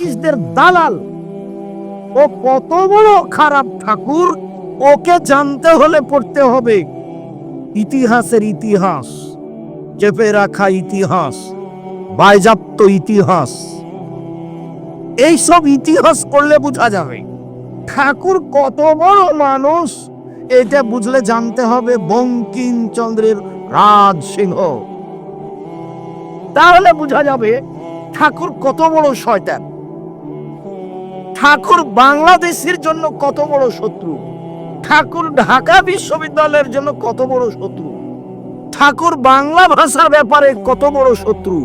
টকিজদের দালাল? ও কত বড় খারাপ ঠাকুর, ওকে জানতে হলে পড়তে হবে। ইতিহাসের ইতিহাস, চেপে রাখা ইতিহাস বায়জাপ্ত ইতিহাস। এইসব ইতিহাস করলে বোঝা যাবে, ঠাকুর কত বড় মানুষ, এটা বুঝলে জানতে হবে বঙ্কিমচন্দ্রের রাজ সিংহ তাহলে বোঝা যাবে ঠাকুর কত বড় শয়তান। ঠাকুর বাংলাদেশের জন্য কত বড় শত্রু? ঠাকুর ঢাকা বিশ্ববিদ্যালয়ের জন্য কত বড় শত্রু? ঠাকুর বাংলা ভাষার ব্যাপারে কত বড় শত্রু?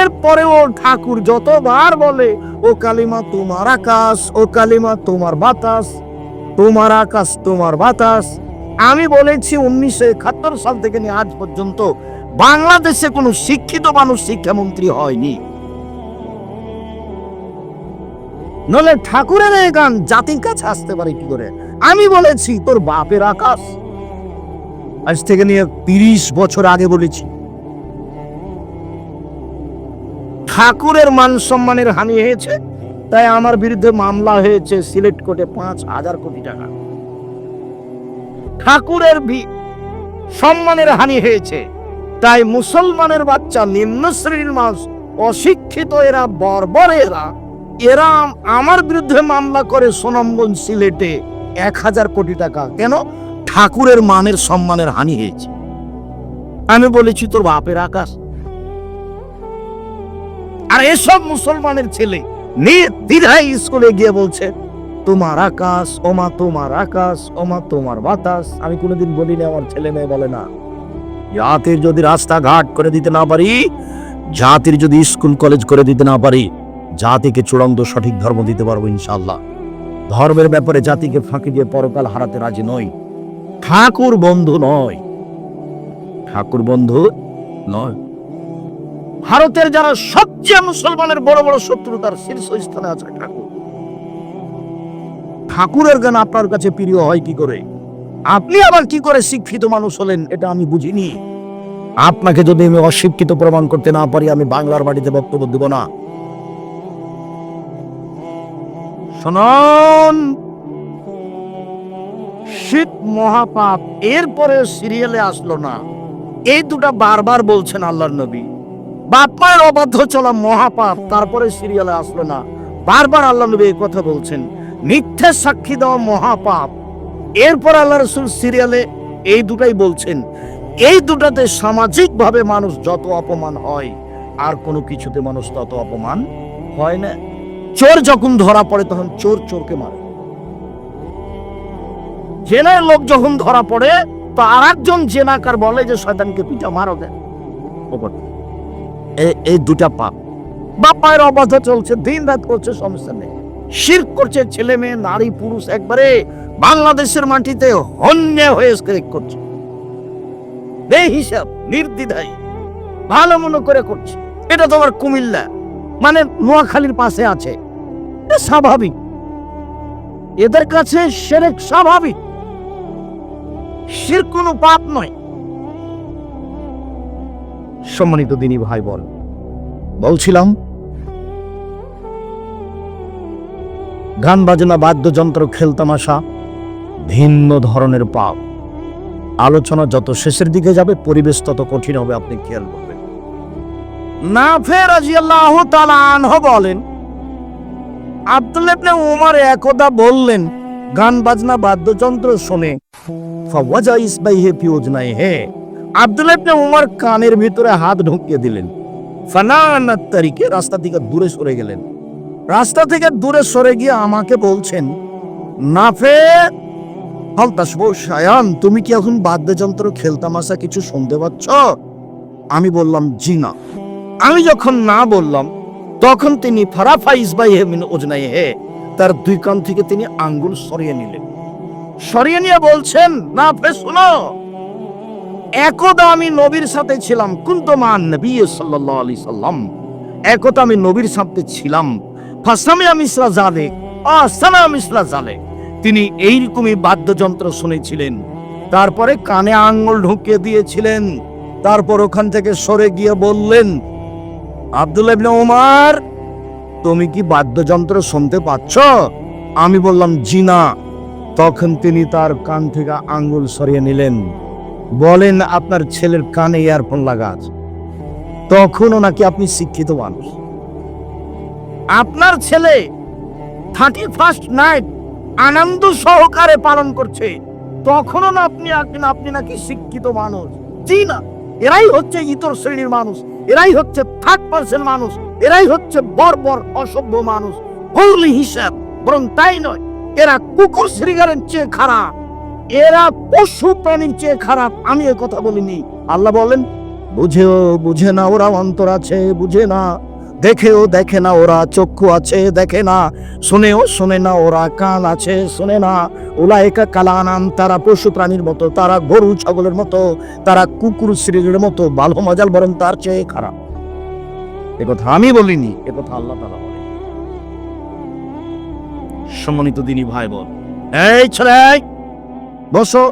এরপরেও ঠাকুর যতবার বলে, ও কালিমা তোমার আকাশ, ও কালিমা তোমার বাতাস, তোমার আকাশ, তোমার বাতাস। আমি বলেছি উনিশশো একাত্তর সাল থেকে নিয়ে আজ পর্যন্ত বাংলাদেশে কোনো শিক্ষিত মানুষ শিক্ষামন্ত্রী হয়নি। নলে ঠাকুরের এই গান জাতির কাছে আসতে পারে কি করে? আমি বলেছি, তোর বাপের আকাশ। আজ থেকে নিয়ে তিরিশ বছর আগে বলেছি। ঠাকুরের মান সম্মানের হানি হয়েছে, তাই আমার বিরুদ্ধে মামলা হয়েছে সিলেট কোর্টে পাঁচ হাজার কোটি টাকা। ঠাকুরের সম্মানের হানি হয়েছে, তাই মুসলমানের বাচ্চা নিম্ন শ্রেণির মানুষ, অশিক্ষিত এরা, বর্বর এরা এরা আমার বিরুদ্ধে মামলা করে সোনামগঞ্জ সিলেটে এক হাজার কোটি টাকা। কেন? ঠাকুরের মানের সম্মানের হানি হয়েছে। আমি বলেছি, তোর বাপের আকাশ। আর এসব মুসলমানের ছেলে নির্দ্বিধায় স্কুলে গিয়ে বলছে, তোমার আকাশ, ওমা তোমার আকাশ, ওমা তোমার বাতাস। আমি কোনোদিন বলি না আমার ছেলে মেয়ে বলে না। জাতির যদি রাস্তাঘাট করে দিতে না পারি, জাতির যদি স্কুল, কলেজ করে দিতে না পারি জাতিকে চূড়ান্ত সঠিক ধর্ম দিতে পারব ইনশাল্লাহ ধর্মের ব্যাপারে জাতিকে ফাঁকি দিয়ে পরকাল হারাতে রাজি নয় ঠাকুর বন্ধু নয়। ঠাকুর বন্ধু নয়। ভারতের যারা সবচেয়ে মুসলমানের বড় বড় শত্রু, তার শীর্ষ স্থানে আছে ঠাকুর। ঠাকুরের গান আপনার কাছে প্রিয় হয় কি করে? আপনি আবার কি করে শিক্ষিত মানুষ হলেন, এটা আমি বুঝিনি। আপনাকে যদি আমি অশিক্ষিত প্রমাণ করতে না পারি, আমি বাংলার বাড়িতে বক্তব্য দেব না। শুনুন। শীত মহাপাপ, এরপরে সিরিয়ালে আসলো না। এই দুটা বারবার বলছেন আল্লাহর নবী। বাপ মায়ের অবাধ্য চলা মহাপাপ, তারপরে সিরিয়ালে আসলো না। বারবার আল্লাহ নবী এই কথা বলছেন, মিথ্যে সাক্ষী দেওয়া মহাপাপ। এরপর আল্লাহ রসুল সিরিয়ালে এই দুটাই বলছেন, এই দুটাতে সামাজিকভাবে মানুষ যত অপমান হয়, আর কোনো কিছুতে মানুষ তত অপমান হয় না। চোর যখন ধরা পড়ে, তখন চোর চোরকে মারে। জেনার লোক যখন ধরা পড়ে, তো আর একজন জেনাকার বলে যে, শয়তানকে পিঠা মারো দেন এই দুটা পাপ। বাপ মায়ের অবাধ চলছে দিন রাত করছে, সমস্যা নেই। শির করছে, ছেলে মেয়ে, নারী, পুরুষ, একবারে বাংলাদেশের মাটিতে হন্যে হয়ে করছে। হিসাব নির্দ্বিধায়, ভালো মনে করে করছে। এটা তোমার কুমিল্লা। মানে নোয়াখালীর পাশে আছে। স্বাভাবিক। এদের কাছে সেরেক স্বাভাবিক। শির কোনো পাপ নয়। সম্মানিত দিনী ভাই বল বলছিলাম গান বাজনা বাদ্যযন্ত্র, খেলতামাশা ভিন্ন ধরনের পাপ। আলোচনা যত শেষের দিকে যাবে, পরিবেশ তত কঠিন হবে, আপনি খেয়াল করবেন। কানের ভিতরে হাত ঢুকিয়ে দিলেন। ফানানাত রাস্তা থেকে দূরে সরে গেলেন। রাস্তা থেকে দূরে সরে গিয়ে আমাকে বলছেন নাফে তুমি কি এখন বাদ্যযন্ত্র, খেলতামাশা কিছু শুনতে পাচ্ছ? আমি বললাম, জি না। আমি যখন না বললাম, তখন তিনি ওজনাই হে, তার দুই কান থেকে তিনি আঙ্গুল সরিয়ে নিলেন। সরিয়ে নিয়ে বলছেন, না ফে শুনো, একদা আমি নবীর সাথে ছিলাম কুন্তমান নবী আলাইহি সাল্লাম, একদা আমি নবীর সাথে ছিলাম ফাসামি মিসলা জালে, আসানা মিসলা জালে। তিনি এইরকমই বাদ্যযন্ত্র শুনেছিলেন। তারপরে কানে আঙ্গুল ঢুকিয়ে দিয়েছিলেন। তারপর ওখান থেকে সরে গিয়ে বললেন আব্দুল্লাহ ইবনে ওমর তুমি কি বাদ্যযন্ত্র শুনতে পাচ্ছ? আমি বললাম, জি তখন তিনি তার কান থেকে আঙ্গুল সরিয়ে নিলেন। বলেন, আপনার ছেলের কানে ইয়ারফোন লাগা আছে তখনও নাকি আপনি শিক্ষিত মানুষ। আপনার ছেলে থার্টি ফার্স্ট নাইট আনন্দ সহকারে পালন করছে। তখনও না আপনি আপনি নাকি শিক্ষিত মানুষ। জি না, এরাই হচ্ছে ইতর শ্রেণির মানুষ। এরাই হচ্ছে থার্ড পার্সেন্ট মানুষ, এরাই হচ্ছে বর্বর অসভ্য মানুষ। হৌলি হিসাব, বরং তাই নয়, এরা কুকুর শ্রীগারের চেয়ে খারাপ, এরা পশু প্রাণীর চেয়ে খারাপ, আমি এ কথা বলিনি। আল্লাহ বলেন, বুঝেও বুঝে না ওরা অন্তর আছে, বুঝে না। দেখেও দেখে না ওরা, চক্ষু আছে দেখে না। শুনেও শুনে না ওরা, কান আছে শুনে না। ওলা একা কালানাম তারা পশু প্রাণীর মতো, তারা গরু ছাগলের মতো, তারা কুকুর শ্রীর মতো বাল মজাল বরং তার চেয়ে খারাপ। কথা আমি বলিনি কথা আল্লাহ তালা বলে সম্মানিত দিনী ভাই বল এই ছেলে, বসো।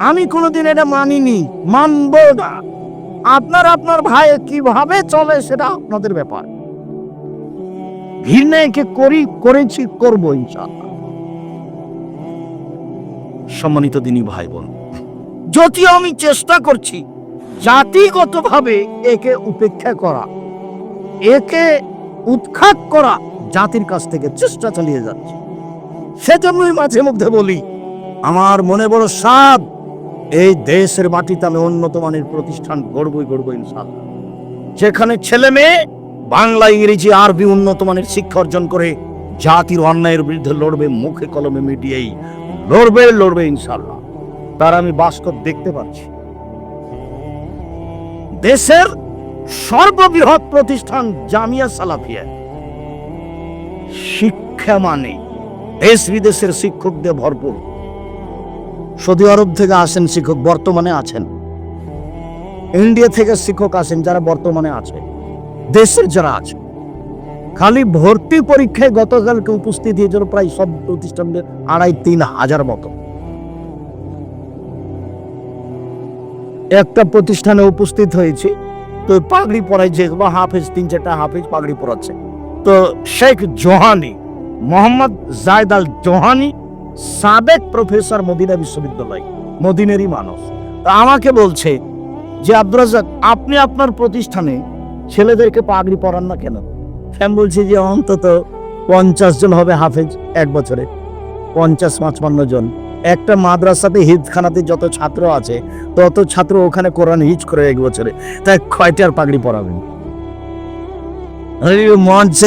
আমি কোনোদিন এটা মানিনি মানবো না। আপনার আপনার ভাই কীভাবে চলে সেটা আপনাদের ব্যাপার। ঘৃণা একে করি করেছি করব ইনশাআল্লাহ। সম্মানিত দিনী ভাই বোন যদিও আমি চেষ্টা করছি জাতিগতভাবে একে উপেক্ষা করা একে উৎখাত করা জাতির কাছ থেকে চেষ্টা চালিয়ে যাচ্ছে। সেজন্যই মাঝে মধ্যে বলি আমার মনে বড় সাপ এই দেশের মাটিতে আমি উন্নত মানের প্রতিষ্ঠান গড়বই গড়বো ইনশাল্লাহ যেখানে ছেলে মেয়ে বাংলা, ইংরেজি, আরবি উন্নত মানের শিক্ষা অর্জন করে জাতির অন্যায়ের বিরুদ্ধে লড়বে, মুখে কলমে মিডিয়েই লড়বে লড়বে ইনশাল্লাহ তার আমি বাস্তব দেখতে পাচ্ছি। দেশের সর্ববৃহৎ প্রতিষ্ঠান জামিয়া সালাফিয়া। শিক্ষা মানে দেশ বিদেশের শিক্ষকদের ভরপুর। সৌদি আরব থেকে আসেন শিক্ষক, বর্তমানে আছেন। ইন্ডিয়া থেকে শিক্ষক আসেন যারা বর্তমানে আছে। দেশের যারা আছে, খালি ভর্তি পরীক্ষায় গতকালকে উপস্থিত হয়েছিল প্রায় সব প্রতিষ্ঠানদের আড়াই তিন হাজার মতো। একটা প্রতিষ্ঠানে উপস্থিত হয়েছি, তো পাগড়ি পরায় যেগুলো হাফেজ, তিন চারটা হাফেজ পাগড়ি পরাচ্ছে। তো Sheikh Juhani, Mohammad Zayed Al Juhani সাবেক প্রফেসর মদিনা বিশ্ববিদ্যালয়, মদিনেরই মানুষ। তা আমাকে বলছে যে রাজ্জাক, আপনি আপনার প্রতিষ্ঠানে ছেলেদেরকে পাগড়ি পরান না কেন? আমি বলছি যে, অন্তত পঞ্চাশ জন হবে হাফেজ এক বছরে। পঞ্চাশ পাঁচপান্ন জন। একটা মাদ্রাসাতে হিজখানাতে যত ছাত্র আছে, তত ছাত্র ওখানে কোরআন হিজ করে এক বছরে। তাই কয়টার পাগড়ি পরাবেন?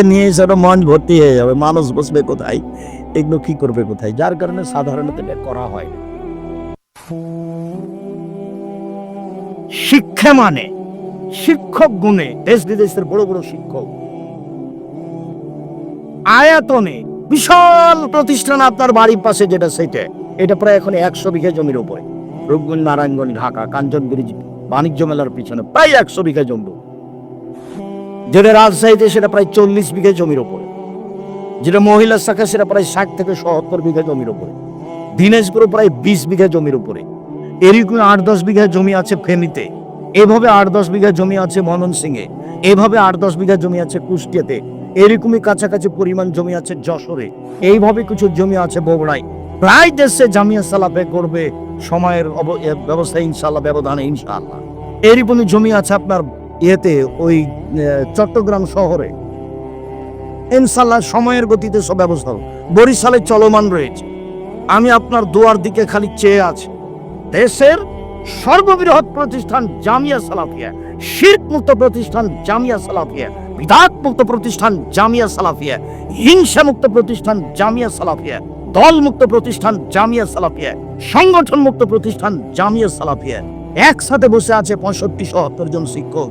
নিয়ে এসে ওটা মঞ্চ ভর্তি হয়ে যাবে, মানুষ বসবে কোথায়? এগুলো কি করবে কোথায়? যার কারণে সাধারণত করা হয়। শিক্ষা মানে শিক্ষক গুণে দেশ বিদেশের বড় বড় শিক্ষক। আয়াতনে বিশাল প্রতিষ্ঠান আপনার বাড়ির পাশে যেটা সেটা, এটা প্রায় এখন একশো বিঘা জমির উপরে। রূপগঞ্জ, নারায়ণগঞ্জ, ঢাকা, কাঞ্চনগিরি, বাণিজ্য মেলার পিছনে প্রায় একশো বিঘা জমি। যেটা রাজশাহীতে সেটা প্রায় চল্লিশ বিঘা জমির উপরে যেটা মহিলা শাখা সেটা প্রায় ষাট থেকে সত্তর বিঘা জমির উপরে দিনাজপুরে প্রায় বিশ বিঘা জমির উপরে এরকম আট দশ বিঘা জমি আছে ফেনীতে। এভাবে আট দশ বিঘা জমি আছে মনন সিংয়ে। এভাবে আট দশ বিঘা জমি আছে কুষ্টিয়াতে। এরকমই কাছাকাছি পরিমাণ জমি আছে যশোরে। এইভাবে কিছু জমি আছে বগুড়ায়। প্রায় দেশে জামিয়া সালাফে করবে সময়ের ব্যবস্থা ইনশাল্লাহ ব্যবধানে ইনশাল্লাহ এরকমই জমি আছে আপনার ইয়েতে, ওই চট্টগ্রাম শহরে। ইনশাল্লাহ সময়ের গতিতে সব ব্যবস্থা হবে। বরিশালে চলমান রয়েছে। আমি আপনার দুয়ার দিকে খালি চেয়ে আছি। দেশের সর্ববৃহৎ প্রতিষ্ঠান জামিয়া সালাফিয়া শির্ক মুক্ত প্রতিষ্ঠান জামিয়া সালাফিয়া বিধাত মুক্ত প্রতিষ্ঠান জামিয়া সালাফিয়া হিংসা মুক্ত প্রতিষ্ঠান জামিয়া সালাফিয়া দল মুক্ত প্রতিষ্ঠান জামিয়া সালাফিয়া সংগঠন মুক্ত প্রতিষ্ঠান জামিয়া সালাফিয়া। একসাথে বসে আছে পঁয়ষট্টি সত্তর জন শিক্ষক।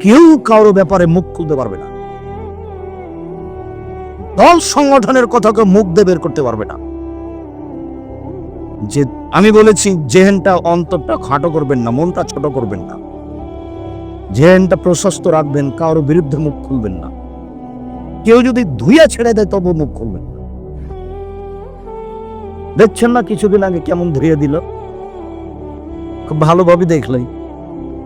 কেউ কারও ব্যাপারে মুখ খুলতে পারবে না। দল সংগঠনের কথাকে মুখ দিয়ে বের করতে পারবে না। যে আমি বলেছি, জেহেনটা অন্তরটা খাটো করবেন না, মনটা ছোট করবেন না। জেহেনটা প্রশস্ত রাখবেন কারোর বিরুদ্ধে মুখ খুলবেন না। কেউ যদি ধুইয়া ছেড়ে দেয় তবু মুখ খুলবেন না। দেখছেন না, কিছুদিন আগে কেমন ধুয়ে দিল? খুব ভালোভাবে দেখলেই।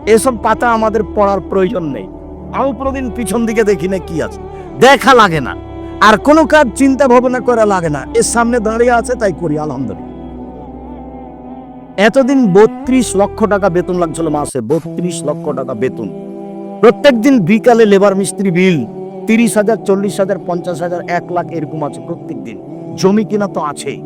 এসব পাতা আমাদের পড়ার প্রয়োজন নেই। আমি কোনোদিন পিছন দিকে দেখি না কি আছে। দেখা লাগে না। আর কোনো কাজ চিন্তা ভাবনা করা লাগে না। এর সামনে দাঁড়িয়ে আছে, তাই করি, আলহামদুলিল্লাহ। এতদিন বত্রিশ লক্ষ টাকা বেতন লাগছিল মাসে, বত্রিশ লক্ষ টাকা বেতন। প্রত্যেকদিন বিকালে লেবার মিস্ত্রি বিল, তিরিশ হাজার, চল্লিশ হাজার, পঞ্চাশ হাজার, এক লাখ এরকম আছে প্রত্যেক দিন। জমি কিনা তো আছেই।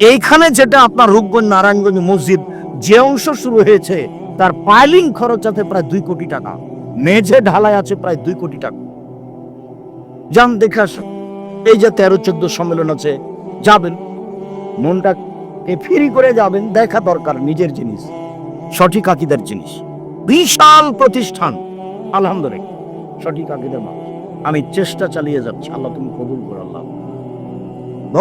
এইখানে যেটা আপনার রূপগঞ্জ, নারায়ণগঞ্জ মসজিদ, যে অংশ শুরু হয়েছে তার পাইলিং খরচ আছে প্রায় দুই কোটি টাকা। মেঝে ঢালাই আছে প্রায় দুই কোটি টাকা। যান, দেখে আসুন। এই যে তেরো, চোদ্দ সম্মেলন আছে, যাবেন। মনটাকে ফ্রি করে যাবেন, দেখা দরকার, নিজের জিনিস। সঠিক আকিদের জিনিস। বিশাল প্রতিষ্ঠান। আলহামদুলিল্লাহ। সঠিক আকিদের মানুষ। আমি চেষ্টা চালিয়ে যাচ্ছি। আল্লাহ তুমি কবুল করে, আল্লাহ।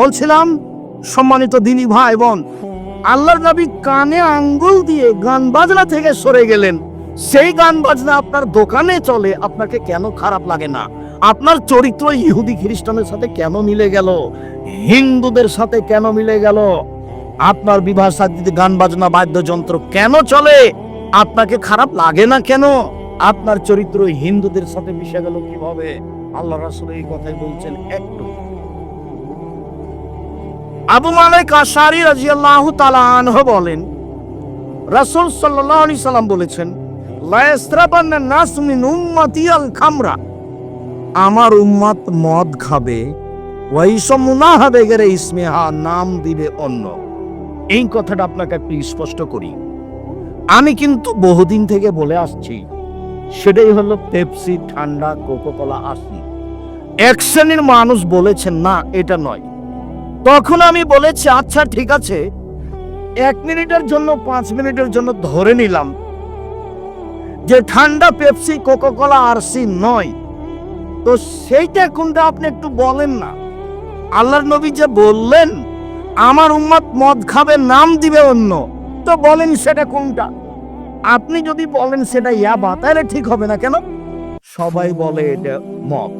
বলছিলাম, সম্মানিত দিনী ভাই বোন আল্লাহর নবী কানে আঙ্গুল দিয়ে গান বাজনা থেকে সরে গেলেন। সেই গান বাজনা আপনার দোকানে চলে, আপনাকে কেন খারাপ লাগে না? আপনার চরিত্র ইহুদি খ্রিস্টানের সাথে কেন মিলে গেল? হিন্দুদের সাথে কেন মিলে গেল? আপনার বিবাহ সাথীতে গান বাজনা বাদ্যযন্ত্র কেন চলে? আপনাকে খারাপ লাগে না কেন? আপনার চরিত্র হিন্দুদের সাথে মিশে গেল কীভাবে? আল্লাহ রাসূল এই কথাই বলছেন একটু। আবু মালিক আশারি রাদিয়াল্লাহু তাআলা আনহু বলেন, রাসূল সাল্লাল্লাহু আলাইহি সাল্লাম বলেছেন খামরা। আমার উম্মত মদ খাবে হবে গেরে ইসমেহা নাম দিবে অন্য। এই কথাটা আপনাকে একটু স্পষ্ট করি। আমি কিন্তু বহুদিন থেকে বলে আসছি, সেটাই হলো পেপসি, ঠান্ডা কোকো কোলা আসি এক শ্রেণির মানুষ বলেছেন, না, এটা নয়। তখন আমি বলেছি আচ্ছা ঠিক আছে। এক মিনিটের জন্য, পাঁচ মিনিটের জন্য ধরে নিলাম যে ঠান্ডা পেপসি কোকো কোলা আরসি নয়। তো সেইটা কোনটা আপনি একটু বলেন না। আল্লাহর নবী যে বললেন, আমার উম্মত মদ খাবে, নাম দিবে অন্য। তো বলেন সেটা কোনটা? আপনি যদি বলেন সেটা ইয়াবা, তাহলে ঠিক হবে না কেন? সবাই বলে এটা মদ।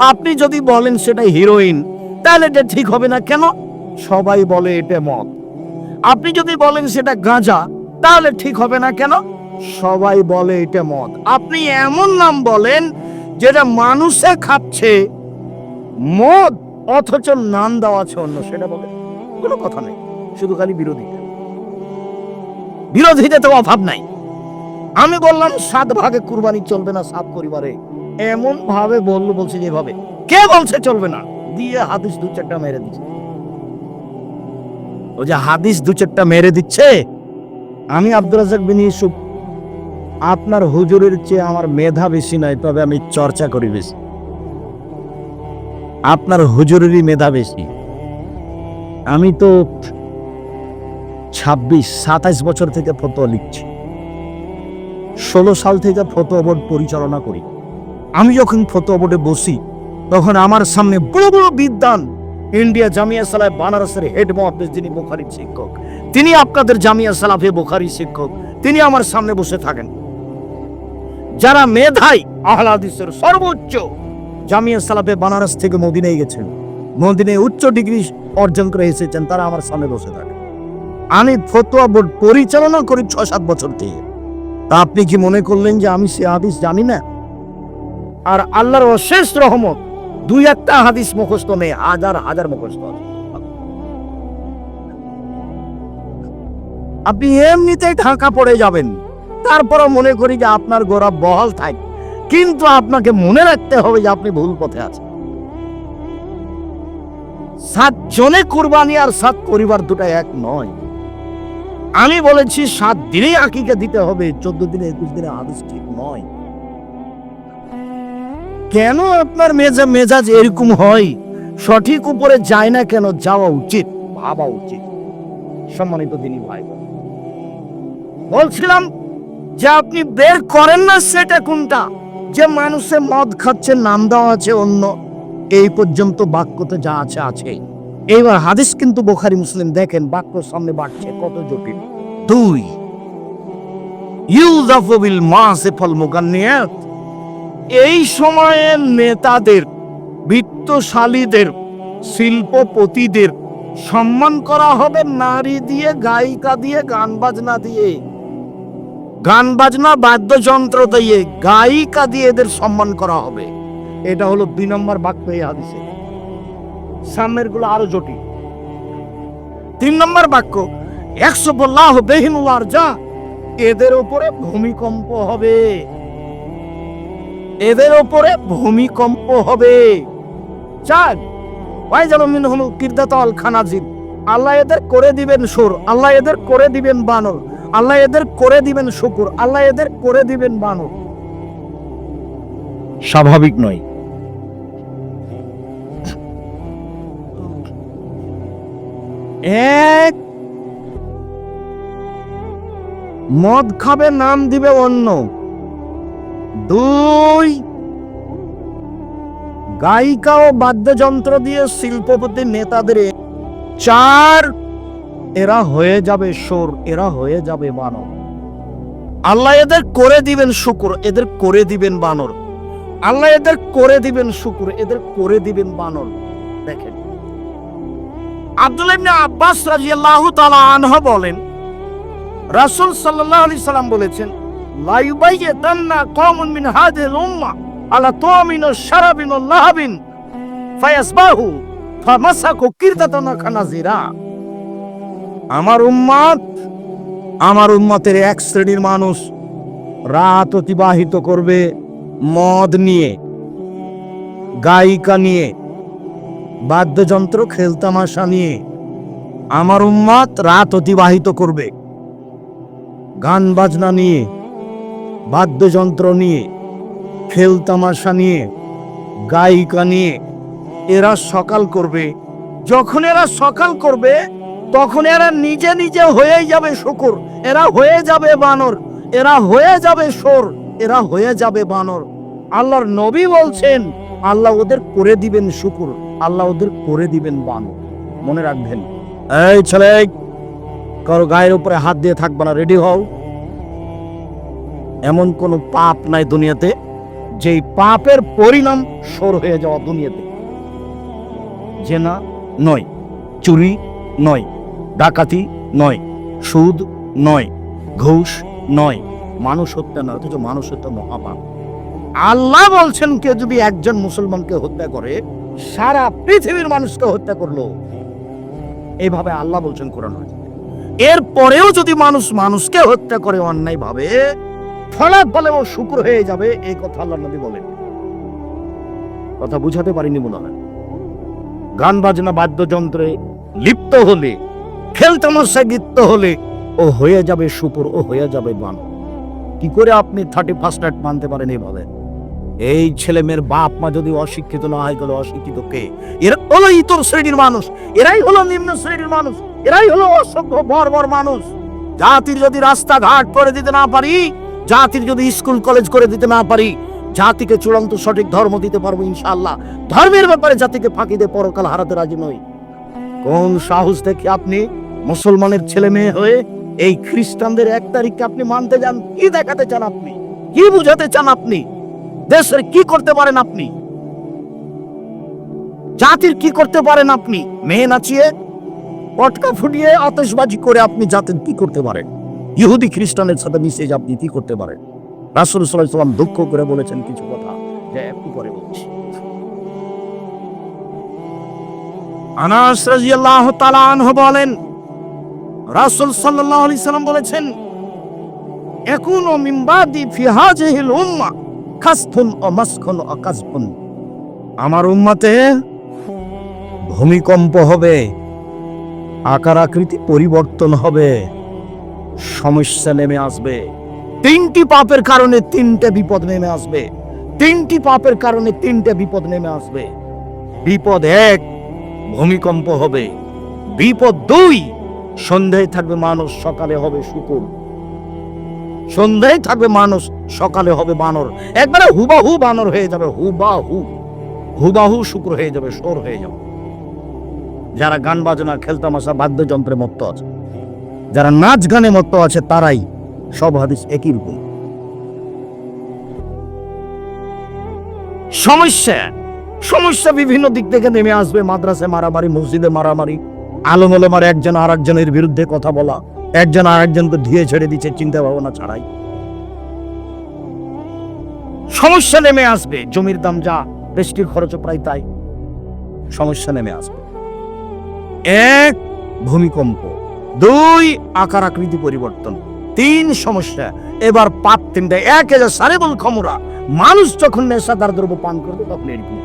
আপনি যদি বলেন সেটা হিরোইন তাহলে এটা ঠিক হবে না কেন? সবাই বলে এটা মদ। আপনি যদি বলেন সেটা গাঁজা তাহলে ঠিক হবে না কেন? সবাই বলে এটা মদ। আপনি এমন নাম বলেন যেটা মানুষে খাচ্ছে। মদ অথচ নাম দেওয়া আছে অন্য সেটা বলে কোনো কথা নেই শুধু খালি বিরোধিতা। বিরোধীতে তো অভাব নাই। আমি বললাম সাত ভাগে কুরবানি চলবে না সাত পরিবারে। এমন ভাবে বলল বলছে যেভাবে। কে বলছে চলবে না? দিয়ে হাদিস দু চারটা মেরে দিচ্ছে। ও যে হাদিস দু চারটা মেরে দিচ্ছে, আমি আব্দুল রাজাক বিন ইউসুফ, আপনার হুজুরের চেয়ে আমার মেধা বেশি নাই, তবে আমি চর্চা করি বেশি। আপনার হুজুরেরই মেধা বেশি। আমি তো ছাব্বিশ, সাতাইশ বছর থেকে ফতোয়া লিখছি। ষোলো সাল থেকে ফতোয়া বোর্ড পরিচালনা করি। আমি যখন ফতোয়া বোর্ডে বসি তখন আমার সামনে বড় বড় বিদ্যান ইন্ডিয়া জামিয়া সালাহ বানারসের হেড মহাদেশ যিনি বোখারির শিক্ষক, তিনি আপনাদের জামিয়া সালাফে বোখারির শিক্ষক, তিনি আমার সামনে বসে থাকেন। যারা মেধাই আহলাদিসের সর্বোচ্চ জামিয়া সালাফে বানারস থেকে মদিনায় গেছেন, মদিনায় উচ্চ ডিগ্রি অর্জন করে এসেছেন, তারা আমার সামনে বসে থাকে। আমি ফতোয়া বোর্ড পরিচালনা করি ছ সাত বছর থেকে তা আপনি কি মনে করলেন যে আমি সে হাদিস জানি না? আর আল্লাহর অশেষ রহমত দুই একটা হাদিস মুখস্থ নেই, হাজার হাজার মুখস্থ আছে। আপনি এমনিতেই ঢাকা পড়ে যাবেন, তারপরও মনে করি যে আপনার গোড়া বহাল থাক। কিন্তু আপনাকে মনে রাখতে হবে যে আপনি ভুল পথে আছেন। সাত জনে কুরবানি আর সাত পরিবার দুটা এক নয়। আমি বলেছি সাত দিনেই আকিকে দিতে হবে, চোদ্দ দিনে, একুশ দিনে হাদিস ঠিক নয়। কেন আপনার মেজা মেজাজ এরকম হয়? সঠিক উপরে যায় না কেন? যাওয়া উচিত, ভাবা উচিত। সম্মানিত দিনী ভাই। বলছিলাম যে আপনি বের করেন না সেটা কোনটা? যে মানুষে মদ খাচ্ছে, নাম দেওয়া আছে, অন্য। এই পর্যন্ত বাক্যতে যা আছে আছে এইবার হাদিস কিন্তু বোখারি মুসলিম, দেখেন বাক্য সামনে বাড়ছে, কত জটিল। দুই ইউজাফু বিল মাসিফাল মুগান্নিয়াত। এই সময়ে নেতাদের, বৃত্তশালীদের, শিল্পপতিদের সম্মান করা হবে নারী দিয়ে, গায়িকা দিয়ে গান বাজনা দিয়ে। গান বাজনা বাদ্যযন্ত্র দিয়ে, গায়িকা দিয়ে এদের সম্মান করা হবে। এটা হলো দুই নম্বর বাক্য এই হাদিসে। সামনেরগুলো আরও জটিল। তিন নম্বর বাক্য, একশো বল্লাহ বেহিনুল্লার যা এদের উপরে ভূমিকম্প হবে। এদের উপরে ভূমিকম্প হবে। চার ভাই যেন মিন হল কিরদাতল খানাজিব আল্লাহ এদের করে দিবেন সুর আল্লাহ এদের করে দিবেন বানর আল্লাহ এদের করে দিবেন শুকুর আল্লাহ এদের করে দিবেন বানর। স্বাভাবিক নয়। এক মদ খাবে নাম দিবে অন্য। দুই। গায়িকা ও বাদ্যযন্ত্র দিয়ে শিল্পপতি নেতাদের চার। এরা হয়ে যাবে সোর, এরা হয়ে যাবে বানর। আল্লাহ এদের করে দিবেন শুকুর, এদের করে দিবেন বানর। আল্লাহ এদের করে দিবেন শুকুর, এদের করে দিবেন বানর। দেখেন। আব্দুল ইবনে আব্বাস রাদিয়াল্লাহু তাআলা আনহু বলেন, রাসূল সাল্লাল্লাহু আলাইহি সাল্লাম বলেছেন কওমুন মিন হাদিহিল উম্মাহ আলা তুমিন ও শারাবিন ও লাহাবিন ফায়াসবাহু ফামাসাকু কিরদাতান খানাজিরা আমার উম্মত, আমার উম্মতের এক শ্রেণির মানুষ রাত অতিবাহিত করবে মদ নিয়ে, গায়িকা নিয়ে, বাদ্যযন্ত্র, খেলতামাশা নিয়ে। আমার উম্মত রাত অতিবাহিত করবে, গান বাজনা নিয়ে বাদ্যযন্ত্র নিয়ে খেলতামাশা নিয়ে, গায়িকা নিয়ে এরা সকাল করবে। যখন এরা সকাল করবে, তখন এরা নিজে নিজে হয়ে যাবে শুকুর। এরা হয়ে যাবে বানর। এরা হয়ে যাবে সোর এরা হয়ে যাবে বানর। আল্লাহর নবী বলছেন, আল্লাহ ওদের করে দিবেন শুকুর। আল্লাহ ওদের করে দিবেন বানর। মনে রাখবেন। এই ছেলে, কারও গায়ের উপরে হাত দিয়ে থাকবে না। রেডি হও। এমন কোন পাপ নাই দুনিয়াতে, যেই পাপের পরিণাম সর হয়ে যাওয়া দুনিয়াতে। জেনা নয়, চুরি নয়, ডাকাতি নয়, সুদ নয়, ঘুষ নয়, মানুষ হত্যা নয়, অথচ মানুষ হত্যা মহাপাপ। আল্লাহ বলছেন, কেউ যদি একজন মুসলমানকে হত্যা করে, সারা পৃথিবীর মানুষকে হত্যা করল। এইভাবে আল্লাহ বলছেন কোরআন। এর পরেও যদি মানুষ মানুষকে হত্যা করে অন্যায় ভাবে ফলাফ বলে ও শুক্র হয়ে যাবে, এই কথা আল্লাহ নবী বলেন। কথা বুঝাতে পারিনি মনে হয়। গান বাজনা বাদ্যযন্ত্রে লিপ্ত হলে খেলতামশায় লিপ্ত হলে, ও হয়ে যাবে শুকুর, ও হয়ে যাবে বান। কি করে আপনি থার্টি ফার্স্ট নাইট মানতে পারেন এইভাবে? এই ছেলে মেয়ের বাপ মা যদি অশিক্ষিত না হয় গেলে অশিক্ষিত কে? এরা হলো ইতর শ্রেণির মানুষ, এরাই হলো নিম্ন শ্রেণির মানুষ, এরাই হলো অসভ্য বর্বর মানুষ। জাতির যদি রাস্তাঘাট করে দিতে না পারি জাতির যদি স্কুল, কলেজ করে দিতে না পারি, জাতিকে চূড়ান্ত সঠিক ধর্ম দিতে পারব ইনশাআল্লাহ। ধর্মের ব্যাপারে জাতিকে ফাঁকি দিয়ে পরকাল হারাতে রাজি নই। কোন সাহস দেখে আপনি মুসলমানের ছেলে মেয়ে হয়ে এই খ্রিস্টানদের এক তারিখকে আপনি মানতে যান? কি দেখাতে চান আপনি? কি বুঝাতে চান আপনি? দেশের কি করতে পারেন আপনি? জাতির কি করতে পারেন আপনি? মেয়ে নাচিয়ে, পটকা ফুটিয়ে, আতশবাজি করে আপনি জাতির কি করতে পারেন? ইহুদি খ্রিস্টানের সাথে মিশে আপনি কি করতে পারেন রাসুল সাল্লাম দুঃখ করে বলেছেন কিছু কথা, যা একটু পরে বলছি। আনাস রাদিয়াল্লাহু তাআলা আনহু বলেন, রাসূল সাল্লাল্লাহু আলাইহি সাল্লাম বলেছেন, একুনু মিন বাদি ফি হাযিহিল উম্মাহ খাসফুন ও মাসখুন ও কাসফুন। আমার উম্মতে ভূমিকম্প হবে, আকার আকৃতি পরিবর্তন হবে। সমস্যা নেমে আসবে। তিনটি পাপের কারণে তিনটে বিপদ নেমে আসবে। তিনটি পাপের কারণে তিনটে বিপদ নেমে আসবে। বিপদ এক, ভূমিকম্প হবে। বিপদ দুই, সন্ধ্যায় থাকবে মানুষ সকালে হবে শুকুর। সন্ধ্যায় থাকবে মানুষ সকালে হবে বানর। একবারে হুবাহু বানর হয়ে যাবে, হুবাহু। হুবাহু শুক্র হয়ে যাবে সোর হয়ে যাবে। যারা গান বাজনা, খেলতামাশা, বাদ্যযন্ত্রে মত্ত আছে। যারা নাচ গানে মত্ত আছে, তারাই সব হাদিস একই রকম সমস্যা সমস্যা বিভিন্ন দিক থেকে নেমে আসবে। মাদ্রাসায় মারামারি, মসজিদে মারামারি, আলম আলমার একজন আর একজনের বিরুদ্ধে কথা বলা, একজন আর একজনকে ধুয়ে ছেড়ে দিচ্ছে, চিন্তা ভাবনা ছাড়াই। সমস্যা নেমে আসবে, জমির দাম যা বৃষ্টির খরচও প্রায় তাই। সমস্যা নেমে আসবে। এক, ভূমিকম্প। দুই আকার আকৃতি পরিবর্তন, তিন সমস্যা। এবার পাপ তিনটা, এক হাজার সারেবল ক্ষমরা মানুষ যখন নেশাদার দ্রব্য পান করবে, তখন এরকম।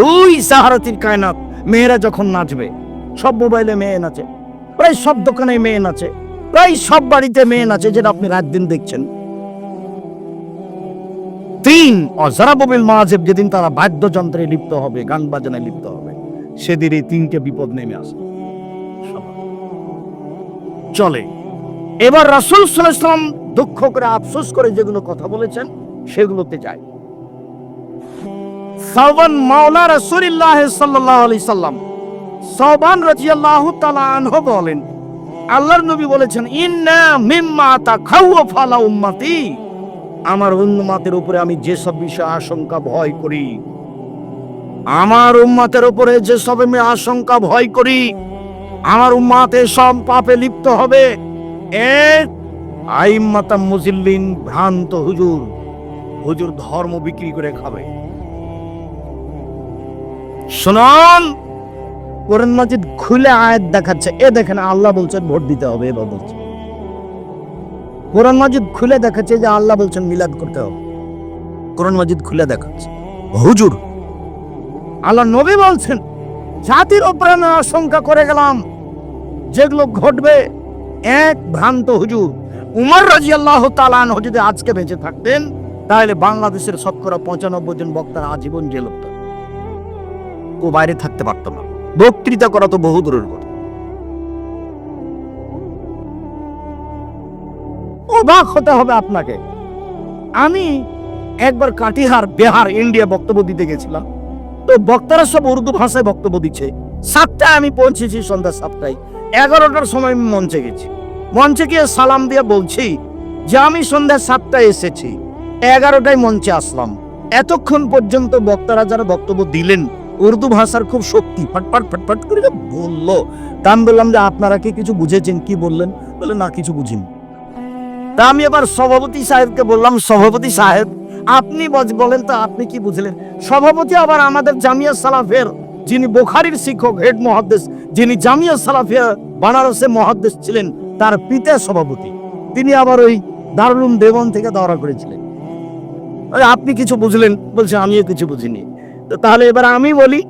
দুই সাহারাতির কায়নাত, মেয়েরা যখন নাচবে, সব মোবাইলে মেয়ে নাচে, প্রায় সব দোকানে মেয়ে নাচে, প্রায় সব বাড়িতে মেয়ে নাচে, যেটা আপনি রাত দিন দেখছেন। তিন অজারাববিল মাহাজেব যেদিন তারা বাদ্যযন্ত্রে লিপ্ত হবে, গান বাজনায় লিপ্ত হবে, সেদিন এই তিনটে বিপদ নেমে আসে। চলে। এবার রাসুল সাল্লাম দুঃখ করে আফসোস করে যেগুলো কথা বলেছেন, সেগুলোতে যায়। সাওবান মাওলা রাসূলুল্লাহ সাল্লাল্লাহু আলাইহি সাল্লাম সাওবান রাদিয়াল্লাহু তাআলা আনহু বলেন, আল্লাহর নবী বলেছেন, ইন্না মিম্মা তাখাওয়াফা লা উম্মতি। আমার উম্মতের উপরে আমি যেসব বিষয়ে আশঙ্কা ভয় করি, আমার উম্মতের উপরে যেসব আমি আশঙ্কা ভয় করি আমার উম্মাতে সব পাপে লিপ্ত হবে। এক আইম্মাতা মুজিল্লিন, ভ্রান্ত হুজুর। হুজুর ধর্ম বিক্রি করে খাবে। শুনুন, কোরআন মাজিদ খুলে আয়াত দেখাচ্ছে। এ দেখেন, আল্লাহ বলছেন, ভোট দিতে হবে এবার বলছে কোরআন মাজিদ খুলে দেখাচ্ছে যে আল্লাহ বলছেন, মিলাদ করতে হবে। কোরআন মাজিদ খুলে দেখাচ্ছে। হুজুর, আল্লাহ নবী বলছেন, জাতির আমি আশঙ্কা করে গেলাম। যেগুলো ঘটবে, এক ভ্রান্ত হুজুর। উমর রাজি আল্লাহ তালান যদি আজকে বেঁচে থাকতেন, তাহলে বাংলাদেশের শতকরা পঁচানব্বই জন বক্তারা আজীবন জেল হতো। ও বাইরে থাকতে পারতো না। বক্তৃতা করা তো বহু দূরের কথা। অবাক হতে হবে আপনাকে। আমি একবার কাটিহার, বিহার, ইন্ডিয়া বক্তব্য দিতে গেছিলাম। তো বক্তারা সব উর্দু ভাষায় বক্তব্য দিচ্ছে। সাতটায় আমি পৌঁছেছি সন্ধ্যা সাতটায়। এগারোটার সময় আমি মঞ্চে গেছি। মঞ্চে গিয়ে সালাম দিয়ে বলছি যে আমি সন্ধ্যা সাতটায় এসেছি, এগারোটায় মঞ্চে আসলাম। এতক্ষণ পর্যন্ত বক্তারা যারা বক্তব্য দিলেন, উর্দু ভাষার খুব শক্তি, ফটফট ফটফট করে বলল। তা আমি বললাম যে আপনারা কি কিছু বুঝেছেন? কি বললেন? বলে, না, কিছু বুঝিনি। তা আমি এবার সভাপতি সাহেবকে বললাম, সভাপতি সাহেব, আপনি বলেন তো আপনি কি বুঝলেন? সভাপতি আবার আমাদের জামিয়া সালাফের যিনি বোখারির শিক্ষক, হেড মহাদ্দেশ, যিনি জামিয়া সালাফিয়া বানারসে মহাদ্দেশ ছিলেন, তার পিতা সভাপতি। তিনি আবার ওই দারুল দেবন থেকে দৌড়া করেছিলেন। আপনি কিছু বুঝলেন? বলছে আমিও কিছু বুঝিনি। তো তাহলে এবার আমি বলি,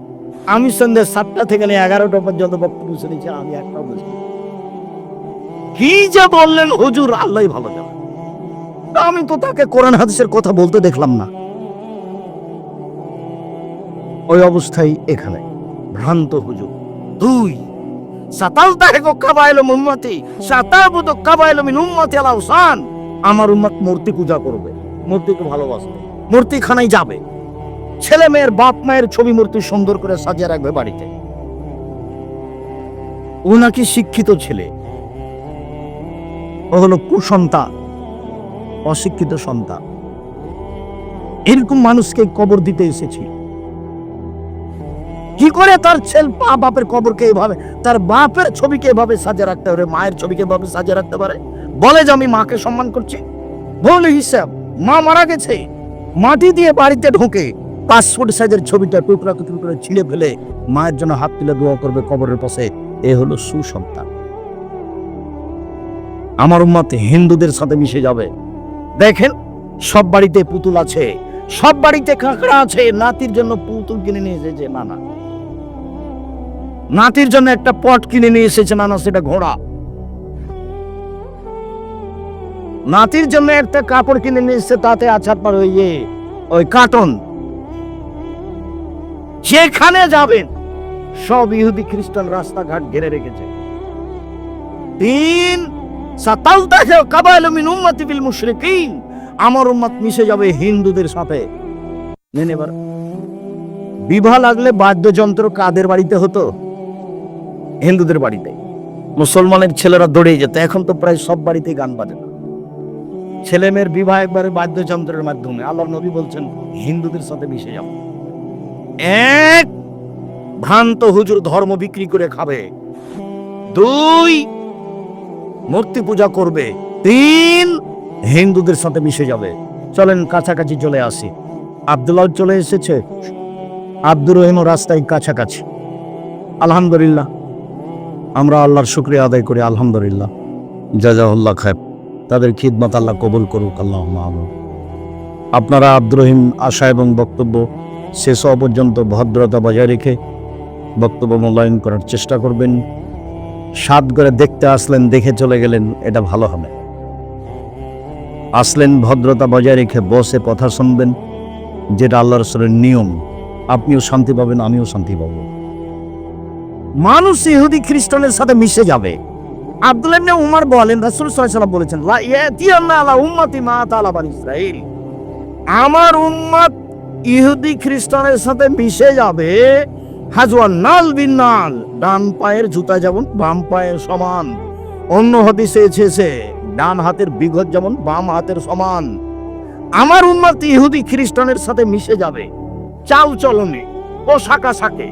আমি সন্ধ্যে সাতটা থেকে এগারোটা পর্যন্ত বক্তব্য শুনেছি, আমি একটাও বুঝিনি। কি যে বললেন হুজুর, আল্লাহ ভালো তা আমি তো তাকে কোরআন হাদিসের কথা বলতে দেখলাম না। ওই অবস্থায় এখানে। ভ্রান্ত হুজুর। দুই, সাতাল তাহেকো কাবাইল উম্মতি সাতাবুদু কাবাইল মিন উম্মতি আল আওসান। আমার উম্মত মূর্তি পূজা করবে, মূর্তিকে ভালোবাসবে, মূর্তিখানায় যাবে। ছেলে মেয়ের বাপ মায়ের ছবি মূর্তি সুন্দর করে সাজিয়ে রাখবে বাড়িতে। ও নাকি শিক্ষিত ছেলে। ও হলো কুসন্তান, অশিক্ষিত সন্তান। এরকম মানুষকে কবর দিতে এসেছি। কি করে তার ছেলে, মা বাপের কবরকে এভাবে, তার বাপের ছবিকে এভাবে সাজিয়ে রাখতে পারে, মায়ের ছবিকে এভাবে সাজিয়ে রাখতে পারে? বলে যে, আমি মাকে সম্মান করছি। বলে হিসাব মা মারা গেছে। মাটি দিয়ে বাড়িতে ঢোকে, পাসপোর্ট সাইজের ছবিটা টুকরা টুকরা করে ছিঁড়ে ফেলে, মায়ের জন্য হাত তুলে দোয়া করবে কবরের পাশে। এ হলো সুসন্তান। আমার উম্মত হিন্দুদের সাথে মিশে যাবে। দেখেন, সব বাড়িতে পুতুল আছে। সব বাড়িতে কাঁকড়া আছে। নাতির জন্য পুতুল কিনে নিয়ে এসেছে না না নাতির জন্য একটা পট কিনে নিয়ে এসেছে না না সেটা ঘোড়া। নাতির জন্য একটা কাপড় কিনে নিয়ে এসেছে, তাতে আছে আপনার ওই ওই কার্টন। যেখানে যাবেন। সব ইহুদি খ্রিস্টান রাস্তাঘাট ঘিরে রেখেছে। তিন সাতালতাহে কাবাইল মিন উম্মতি বিল মুশরিকিন। আমার উম্মত মিশে যাবে হিন্দুদের সাথে। নেন এবার। বিবাহ লাগলে বাদ্যযন্ত্র কাদের বাড়িতে হতো? হিন্দুদের বাড়িতে। মুসলমানের ছেলেরা দৌড়ে যেত, এখন তো প্রায় সব বাড়িতেই গান বাজে না। ছেলে মেয়ের বিবাহ একবারে বাদ্যযন্ত্রের মাধ্যমে। আল্লাহ নবী বলছেন, হিন্দুদের সাথে মিশে যাও। এক, ভ্রান্ত হুজুর ধর্ম বিক্রি করে খাবে। দুই, মূর্তি পূজা করবে। তিন হিন্দুদের সাথে মিশে যাবে। চলেন কাছাকাছি চলে আসি। আব্দুল্লাহ চলে এসেছে। আব্দুর রহিমও রাস্তায় কাছাকাছি। আলহামদুলিল্লাহ। আমরা আল্লাহর শুক্রিয়া আদায় করি, আলহামদুলিল্লাহ। জাজাউল্লাহ খায়েব তাদের খিদমত আল্লাহ কবুল করুক আল্লাহ আপনারা আব্দুর রহিম আশা এবং বক্তব্য শেষ হওয়া পর্যন্ত ভদ্রতা বজায় রেখে বক্তব্য মূল্যায়ন করার চেষ্টা করবেন। সাত করে দেখতে আসলেন, দেখে চলে গেলেন, এটা ভালো হবে। আসলেন ভদ্রতা বজায় রেখে বসে কথা শুনবেন, যেটা আল্লাহ রসুলের নিয়ম। আপনিও শান্তি পাবেন, আমিও শান্তি পাবো। মানুষ ইহুদি খ্রিস্টানের সাথে মিশে যাবে। আব্দুল্লাহ উমর বলেন, রাসূল ওয়াসাল্লাম বলেছেন উম্মতি মা তাআলা বানি ইসরাঈল। আমার উম্মত ইহুদি খ্রিস্টানের সাথে মিশে যাবে, হাজওয়ান নাল বিন নাল, ডান পায়ের জুতা যেমন বাম পায়ের সমান। অন্য হাদিসে এসেছে ডান হাতের বিঘত যেমন, বাম হাতের সমান। আমার উম্মত ইহুদি খ্রিস্টানের সাথে মিশে যাবে। চাল চলনে, পোশাক আশাকে,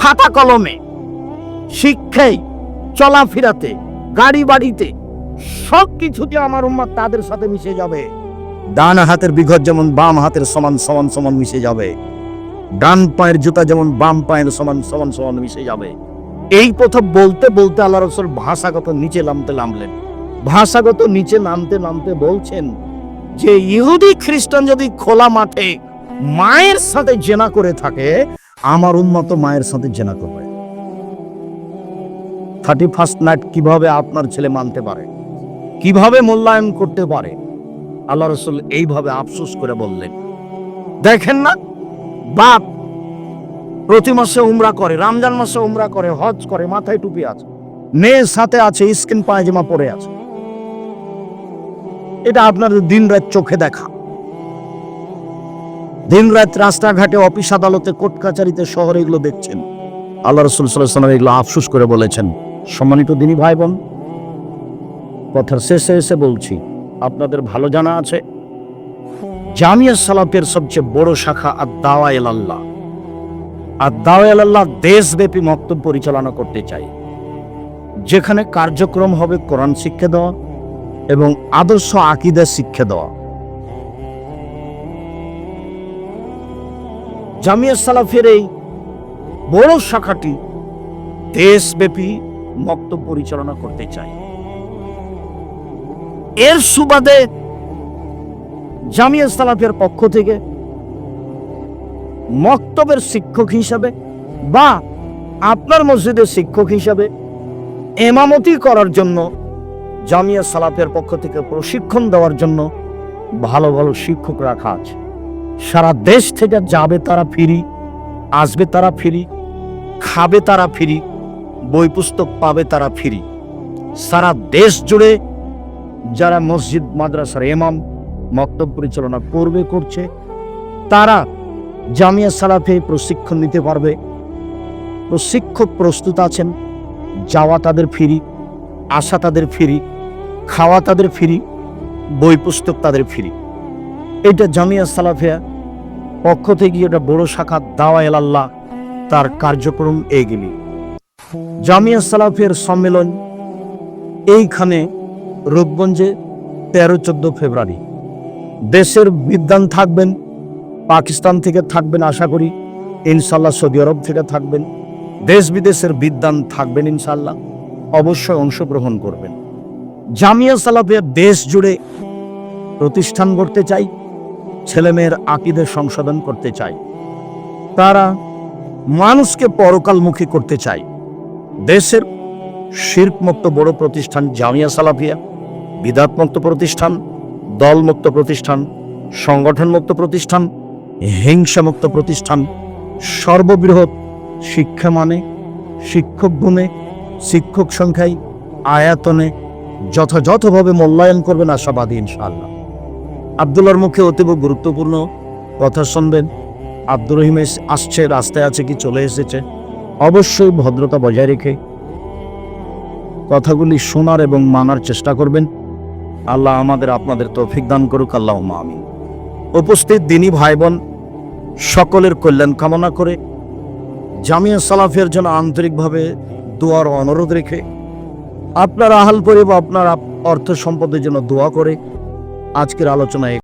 খাতা কলমে শিক্ষায় চলাফেরাতে, গাড়ি বাড়িতে, সব কিছুতে আমার উম্মত তাদের সাথে মিশে যাবে। ডান হাতের বিঘত যেমন, বাম হাতের সমান সমান সমান মিশে যাবে। ডান পায়ের জুতা যেমন, বাম পায়ের সমান সমান সমান মিশে যাবে। এই কথা বলতে বলতে আল্লাহ রসুল ভাষাগত নিচে নামতে নামলেন ভাষাগত নিচে নামতে নামতে বলছেন যে ইহুদি খ্রিস্টান যদি খোলা মাঠে মায়ের সাথে জেনা করে থাকে, আমার উন্মত মায়ের সাথে জেনা করবে। থার্টি ফার্স্ট নাইট কীভাবে আপনার ছেলে মানতে পারে? কীভাবে মূল্যায়ন করতে পারে? আল্লাহ রসুল এইভাবে আফসোস করে বললেন। দেখেন না, বাপ প্রতি মাসে উমরা করে, রমজান মাসে উমরা করে, হজ করে, মাথায় টুপি আছে, মেয়ের সাথে আছে, স্কিন পায়জামা পরে আছে। এটা আপনাদের দিন রাত চোখে দেখা। দিন রাত রাস্তাঘাটে, অফিস আদালতে, কোর্ট কাচারিতে, শহরে এগুলো দেখছেন। আল্লাহ রসুল সাল্লাম এগুলো আফসোস করে বলেছেন। সম্মানিত দিনী ভাই বোন কথার শেষে এসে বলছি, আপনাদের ভালো জানা আছে, জামিয়া সালাফের সবচেয়ে বড় শাখা আর দাওয়া আল্লাহ। আর দাওয়া আল্লাহ দেশব্যাপী মক্তব্য পরিচালনা করতে চাই। যেখানে কার্যক্রম হবে কোরআন শিক্ষা দেওয়া এবং আদর্শ আকিদা শিক্ষা দেওয়া। জামিয়া সালাফের এই বড় শাখাটি দেশব্যাপী মক্তব্য পরিচালনা করতে চাই এর সুবাদে জামিয়া সালাফের পক্ষ থেকে মক্তবের শিক্ষক হিসাবে বা আপনার মসজিদের শিক্ষক হিসাবে এমামতি করার জন্য জামিয়া সালাফের পক্ষ থেকে প্রশিক্ষণ দেওয়ার জন্য ভালো ভালো শিক্ষক রাখা আছে। সারা দেশ থেকে যাবে তারা ফিরি, আসবে তারা ফিরি, খাবে তারা ফিরি, বই পুস্তক পাবে তারা ফিরি। সারা দেশ জুড়ে যারা মসজিদ, মাদ্রাসার এমাম মক্তব পরিচালনা করবে, করছে, তারা জামিয়া সালাফে প্রশিক্ষণ নিতে পারবে। প্রশিক্ষক প্রস্তুত আছেন, যাওয়া তাদের ফিরি, আসা তাদের ফিরি খাওয়া তাদের ফিরি, বই পুস্তক তাদের ফিরি। এটা জামিয়া সালাফিয়া পক্ষ থেকে এটা বড় শাখা দাওয়া আল্লাহ তার কার্যক্রম এগিয়ে। জামিয়া সালাফের সম্মেলন এইখানে রূপগঞ্জে তেরো চোদ্দ ফেব্রুয়ারি। দেশের বিদ্যান থাকবেন, পাকিস্তান থেকে থাকবেন আশা করি ইনশাল্লাহ সৌদি আরব থেকে থাকবেন, দেশ বিদেশের বিদ্যান থাকবেন ইনশাল্লাহ অবশ্যই অংশগ্রহণ করবেন। জামিয়া সালাফের দেশ জুড়ে প্রতিষ্ঠান করতে চাই, ছেলেমেয়ের আকিদের সংশোধন করতে চাই। তারা মানুষকে পরকালমুখী করতে চাই। দেশের শির্কমুক্ত বড় প্রতিষ্ঠান জামিয়া সালাফিয়া, বিদাতমুক্ত প্রতিষ্ঠান, দলমুক্ত প্রতিষ্ঠান, সংগঠনমুক্ত প্রতিষ্ঠান, হিংসামুক্ত প্রতিষ্ঠান, সর্ববৃহৎ শিক্ষা মানে শিক্ষক গুণে, শিক্ষক সংখ্যায়, আয়াতনে যথাযথভাবে মূল্যায়ন করবেন আশাবাদী ইনশাআল্লাহ। আবদুল্লার মুখে অতীব গুরুত্বপূর্ণ কথা শুনবেন। আব্দুর রহিম আসছে, রাস্তায় আছে কি, চলে এসেছে। অবশ্যই ভদ্রতা বজায় রেখে কথাগুলি শোনার এবং মানার চেষ্টা করবেন। আল্লাহ আমাদের, আপনাদের তৌফিক দান করুক আল্লাহ আমি উপস্থিত দিনী ভাই বোন সকলের কল্যাণ কামনা করে জামিয়া সালাফের জন্য আন্তরিকভাবে দোয়ার অনুরোধ রেখে আপনার আহাল পরিবার আপনার অর্থ সম্পদের জন্য দোয়া করে। আজকের আলোচনায়